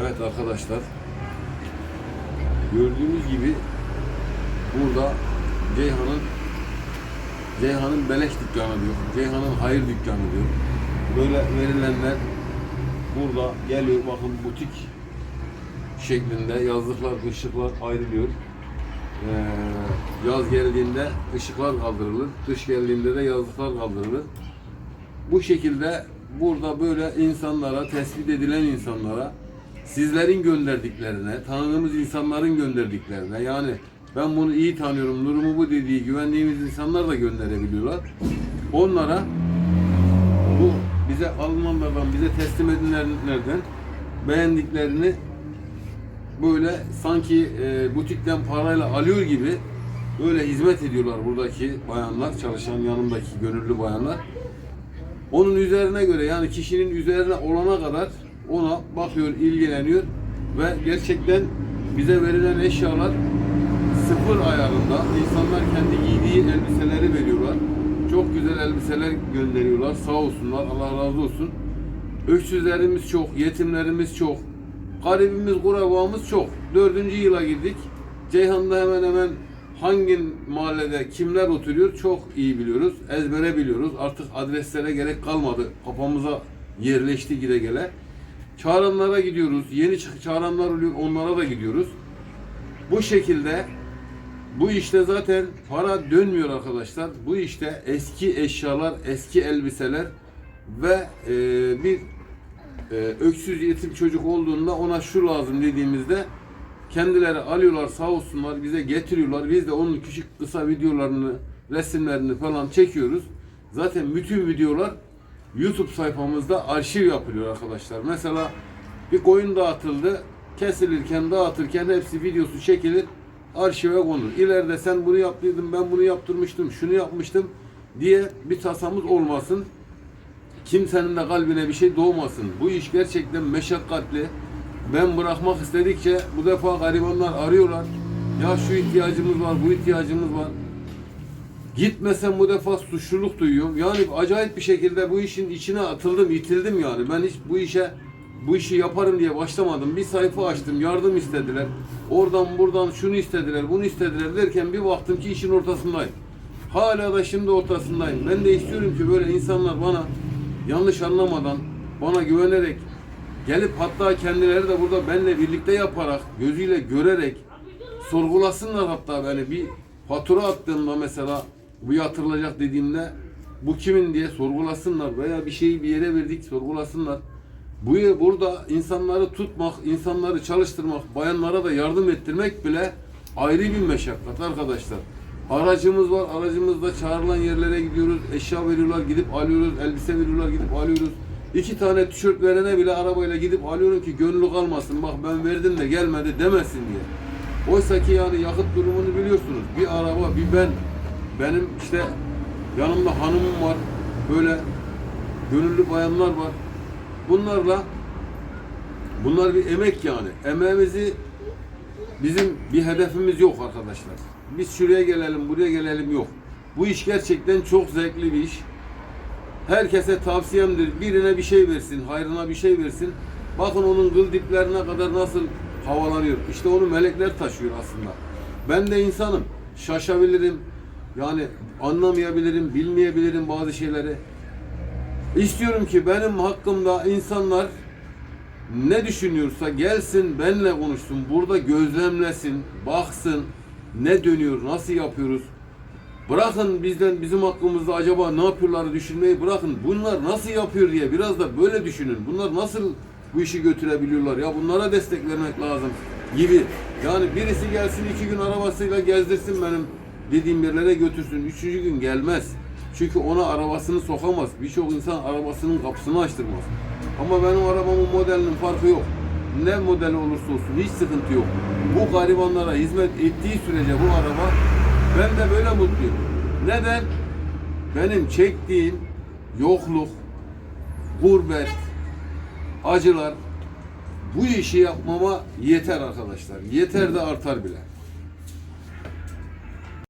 Evet arkadaşlar. Gördüğünüz gibi burada Ceyhan'ın Ceyhan'ın beleş dükkanı diyor. Ceyhan'ın hayır dükkanı diyor. Böyle verilenler burada geliyor bakın butik şeklinde yazlıklar, ışıklar ayrılıyor. Ee, yaz geldiğinde ışıklar kaldırılır. Kış geldiğinde de yazlıklar kaldırılır. Bu şekilde burada böyle insanlara, tespit edilen insanlara sizlerin gönderdiklerine, tanıdığımız insanların gönderdiklerine yani ben bunu iyi tanıyorum, durumu bu dediği güvendiğimiz insanlar da gönderebiliyorlar. Onlara bu bize Almanlardan bize teslim edilenlerden beğendiklerini böyle sanki e, butikten parayla alıyor gibi böyle hizmet ediyorlar buradaki bayanlar, çalışan yanımdaki gönüllü bayanlar. Onun üzerine göre yani kişinin üzerine olana kadar ona bakıyor, ilgileniyor ve gerçekten bize verilen eşyalar sıfır ayarında. İnsanlar kendi giydiği elbiseleri veriyorlar. Çok güzel elbiseler gönderiyorlar. Sağ olsunlar. Allah razı olsun. Öksüzlerimiz çok, yetimlerimiz çok. Garibimiz, kurabağımız çok. Dördüncü yıla girdik. Ceyhan'da hemen hemen hangi mahallede kimler oturuyor çok iyi biliyoruz. Ezbere biliyoruz. Artık adreslere gerek kalmadı. Kafamıza yerleşti gide gele. Çağıranlara gidiyoruz. Yeni çağıranlar oluyor. Onlara da gidiyoruz. Bu şekilde bu işte zaten para dönmüyor arkadaşlar. Bu işte eski eşyalar, eski elbiseler ve e, bir e, öksüz yetim çocuk olduğunda ona şu lazım dediğimizde kendileri alıyorlar sağ olsunlar bize getiriyorlar. Biz de onun küçük kısa videolarını, resimlerini falan çekiyoruz. Zaten bütün videolar YouTube sayfamızda arşiv yapılıyor arkadaşlar. Mesela bir koyun dağıtıldı. Kesilirken, dağıtırken hepsi videosu çekilir, arşive konur. İleride sen bunu yaptıydın, ben bunu yaptırmıştım, şunu yapmıştım diye bir tasamız olmasın kimsenin de kalbine bir şey doğmasın. Bu iş gerçekten meşakkatli. Ben bırakmak istedikçe bu defa garibanlar arıyorlar. Ya şu ihtiyacımız var, bu ihtiyacımız var. Gitmesem bu defa suçluluk duyuyorum. Yani acayip bir şekilde bu işin içine atıldım, itildim yani. Ben hiç bu işe bu işi yaparım diye başlamadım. Bir sayfa açtım, yardım istediler. Oradan buradan şunu istediler, bunu istediler derken bir baktım ki işin ortasındayım. Hala da şimdi ortasındayım. Ben de istiyorum ki böyle insanlar bana yanlış anlamadan, bana güvenerek gelip hatta kendileri de burada benimle birlikte yaparak, gözüyle görerek sorgulasınlar hatta beni bir fatura attığımda mesela bu yatırılacak dediğimde bu kimin diye sorgulasınlar veya bir şeyi bir yere verdik sorgulasınlar. Bu burada insanları tutmak, insanları çalıştırmak, bayanlara da yardım ettirmek bile ayrı bir meşakkat arkadaşlar. Aracımız var, aracımızda çağrılan yerlere gidiyoruz, eşya veriyorlar, gidip alıyoruz, elbise veriyorlar, gidip alıyoruz. İki tane tişört verene bile arabayla gidip alıyorum ki gönlü kalmasın. Bak ben verdim de gelmedi demesin diye. Oysa ki yani yakıt durumunu biliyorsunuz. Bir araba, bir ben. Benim işte yanımda hanımım var. Böyle gönüllü bayanlar var. Bunlarla bunlar bir emek yani. Emeğimizi bizim bir hedefimiz yok arkadaşlar. Biz şuraya gelelim, buraya gelelim yok. Bu iş gerçekten çok zevkli bir iş. Herkese tavsiyemdir. Birine bir şey versin, hayrına bir şey versin. Bakın onun kıl diplerine kadar nasıl havalanıyor. İşte onu melekler taşıyor aslında. Ben de insanım. Şaşabilirim. Yani anlamayabilirim, bilmeyebilirim bazı şeyleri. İstiyorum ki benim hakkımda insanlar ne düşünüyorsa gelsin benle konuşsun. Burada gözlemlesin, baksın ne dönüyor, nasıl yapıyoruz. Bırakın bizden bizim hakkımızda acaba ne yapıyorlar düşünmeyi bırakın. Bunlar nasıl yapıyor diye biraz da böyle düşünün. Bunlar nasıl bu işi götürebiliyorlar ya bunlara destek vermek lazım gibi. Yani birisi gelsin iki gün arabasıyla gezdirsin benim dediğim yerlere götürsün. Üçüncü gün gelmez. Çünkü ona arabasını sokamaz. Birçok insan arabasının kapısını açtırmaz. Ama benim arabamın modelinin farkı yok. Ne modeli olursa olsun hiç sıkıntı yok. Bu garibanlara hizmet ettiği sürece bu araba ben de böyle mutluyum. Neden? Benim çektiğim yokluk, gurbet, acılar bu işi yapmama yeter arkadaşlar. Yeter de artar bile.